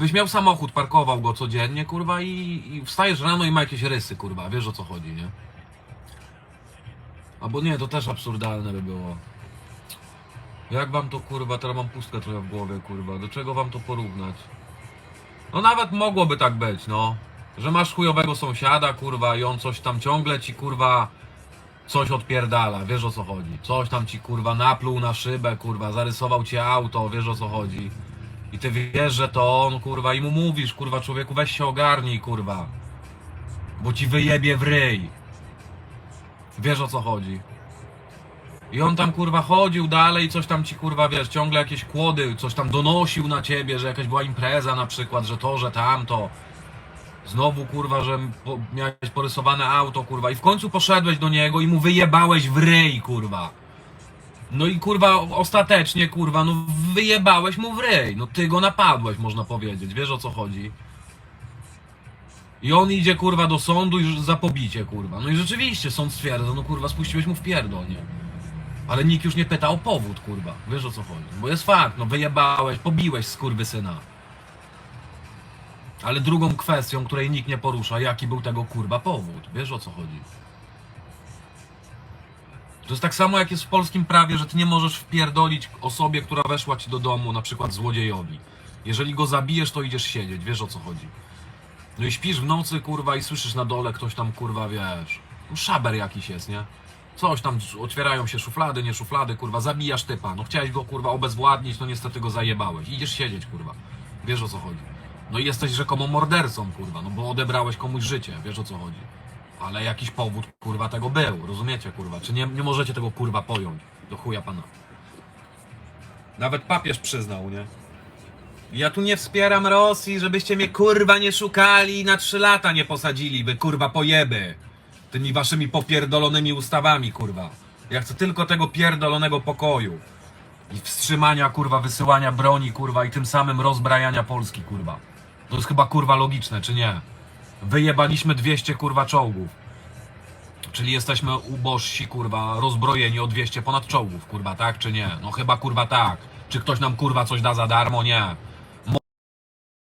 Byś miał samochód, parkował go codziennie, kurwa, i, i wstajesz rano i ma jakieś rysy, kurwa, wiesz o co chodzi, nie? Albo nie, to też absurdalne by było. Jak wam to, kurwa, teraz mam pustkę trochę w głowie, kurwa, do czego wam to porównać? No nawet mogłoby tak być, no. Że masz chujowego sąsiada, kurwa, i on coś tam ciągle ci, kurwa, coś odpierdala, wiesz o co chodzi. Coś tam ci, kurwa, napluł na szybę, kurwa, zarysował ci auto, wiesz o co chodzi. I ty wiesz, że to on, kurwa, i mu mówisz, kurwa, człowieku, weź się ogarnij, kurwa. Bo ci wyjebie w ryj. Wiesz o co chodzi. I on tam kurwa chodził dalej, coś tam ci kurwa wiesz, ciągle jakieś kłody, coś tam donosił na ciebie, że jakaś była impreza na przykład, że to, że tamto. Znowu kurwa, że miałeś porysowane auto, kurwa, i w końcu poszedłeś do niego i mu wyjebałeś w ryj, kurwa. No i kurwa, ostatecznie kurwa, no wyjebałeś mu w ryj. No ty go napadłeś, można powiedzieć, wiesz o co chodzi. I on idzie kurwa do sądu i za pobicie kurwa. No i rzeczywiście sąd stwierdza, no kurwa, spuściłeś mu w pierdol, nie? Ale nikt już nie pyta o powód, kurwa. Wiesz o co chodzi? Bo jest fakt, no wyjebałeś, pobiłeś skurwysyna. Ale drugą kwestią, której nikt nie porusza, jaki był tego kurwa powód. Wiesz o co chodzi? To jest tak samo jak jest w polskim prawie, że ty nie możesz wpierdolić osobie, która weszła ci do domu, na przykład złodziejowi. Jeżeli go zabijesz, to idziesz siedzieć, wiesz o co chodzi. No i śpisz w nocy, kurwa, i słyszysz na dole ktoś tam, kurwa, wiesz, no szaber jakiś jest, nie? Coś tam, otwierają się szuflady, nie szuflady, kurwa, zabijasz typa. No chciałeś go, kurwa, obezwładnić, no niestety go zajebałeś. Idziesz siedzieć, kurwa. Wiesz o co chodzi. No i jesteś rzekomo mordercą, kurwa, no bo odebrałeś komuś życie, wiesz o co chodzi. Ale jakiś powód, kurwa, tego był, rozumiecie, kurwa? Czy nie, nie możecie tego, kurwa, pojąć? Do chuja pana. Nawet papież przyznał, nie? Ja tu nie wspieram Rosji, żebyście mnie kurwa nie szukali i na trzy lata nie posadzili, wy kurwa pojeby. Tymi waszymi popierdolonymi ustawami, kurwa. Ja chcę tylko tego pierdolonego pokoju. I wstrzymania, kurwa, wysyłania broni, kurwa, i tym samym rozbrajania Polski, kurwa. To jest chyba, kurwa, logiczne, czy nie? Wyjebaliśmy 200, kurwa, czołgów. Czyli jesteśmy ubożsi, kurwa, rozbrojeni o 200 ponad czołgów, kurwa, tak czy nie? No chyba, kurwa, tak. Czy ktoś nam, kurwa, coś da za darmo? Nie.